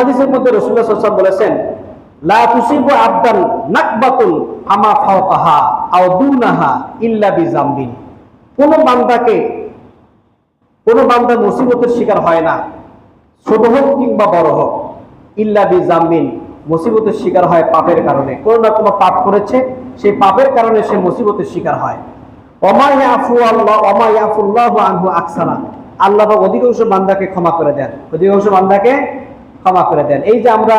হাদিসের মধ্যে রসুল্লাহ সাল্লাম বলেছেন, লা তুসিবু নাকবাতুন ফাওকাহা আও দুনাহা ইল্লা কোন বান্দাকে, কোন বান্দা মুসিবতের শিকার হয় না, ছোট হোক কিংবা বড় হোক, ইল্লা বিজাম্বিন মুসিবতের শিকার হয় পাপের কারণে। কোনো না কোনো পাপ করেছে, সেই পাপের কারণে সে মুসিবতের শিকার হয়। আল্লাহ অধিকাংশ বান্দাকে ক্ষমা করে দেন। অধিকাংশ বান্দাকে ক্ষমা করে দেন। এই যে আমরা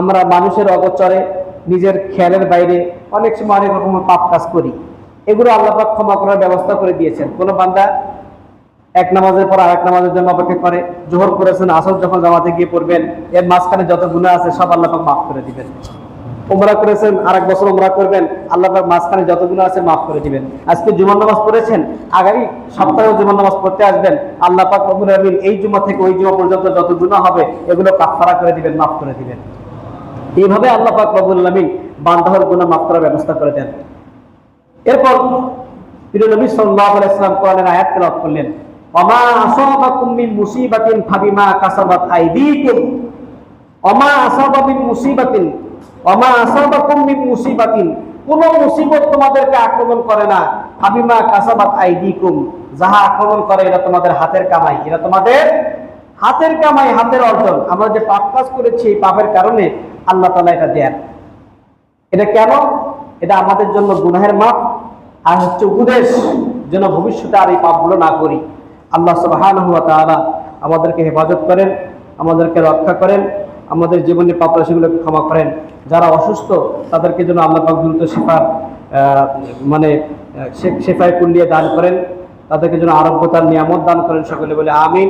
আমরা মানুষের অগোচরে, নিজের খেয়ালের বাইরে অনেক সময় অনেক রকমের পাপ কাজ করি। এগুলো আল্লাপাক ক্ষমা করার ব্যবস্থা করে দিয়েছেন। কোনো বান্দা এক নামাজের পর আর এক নামাজের জন্য অপেক্ষা করে, জোহর করেছেন, আসর যখন জামাতে গিয়ে পড়বেন, এর মাঝখানে যত গুণা আছে সব আল্লাপাক মাফ করে দিবেন। উমরা করেছেন আর এক বছর উমরা করবেন, আল্লাহ মাঝখানে যতগুলো আছে মাফ করে দিবেন। আজকে জুমার নামাজ পড়েছেন, আগামী সপ্তাহে জুমার নামাজ পড়তে আসবেন, আল্লাহ পাক রব্বুল আলামিন এই জুমা থেকে ওই জুমা পর্যন্ত যত গুণা হবে, এগুলো কাফফারা করে দিবেন, মাফ করে দিবেন। এইভাবে আল্লাহ পাক রব্বুল আলামিন বান্দাহর গুনাহ মাফ করার ব্যবস্থা করে দেন। এরপর প্রিয় নবী সাল্লাল্লাহু আলাইহি সাল্লাম কোরআনের আয়াত তেলাওয়াত করলেন, ওমা আসাবাকুম মিন মুসিবাতিন ফাবিমা কাসাবাত আইদিকুম। ওমা আসাবা মুসিবাতিন কোন মুসিবত তোমাদেরকে আক্রমণ করে না। হাবিমা কাসাবাত আইদিকুম। যাহা আক্রমণ করে, এটা তোমাদের হাতের কামাই। এটা তোমাদের হাতের কামাই, হাতের অর্জন। আমরা যে পাপ কাজ করেছি এই পাপের কারণে আল্লাহ তালা এটা দেন। এটা কেন? এটা আমাদের জন্য গুনাহের মাপ। আর হচ্ছে উপদেশ যেন ভবিষ্যতে আর এই পাপগুলো না করি। আল্লাহ সুবহানাহু ওয়া তাআলা আমাদেরকে হেফাজত করেন, আমাদেরকে রক্ষা করেন, আমাদের জীবনে পাপ রাশিগুলোকে ক্ষমা করেন। যারা অসুস্থ, তাদেরকে যেন আল্লাহ পাক দ্রুত শেফার মানে শেফায় কুল্লিয়ে দান করেন। তাদেরকে যেন আরোগ্যতার নিয়ামত দান করেন সকলে বলে আমিন।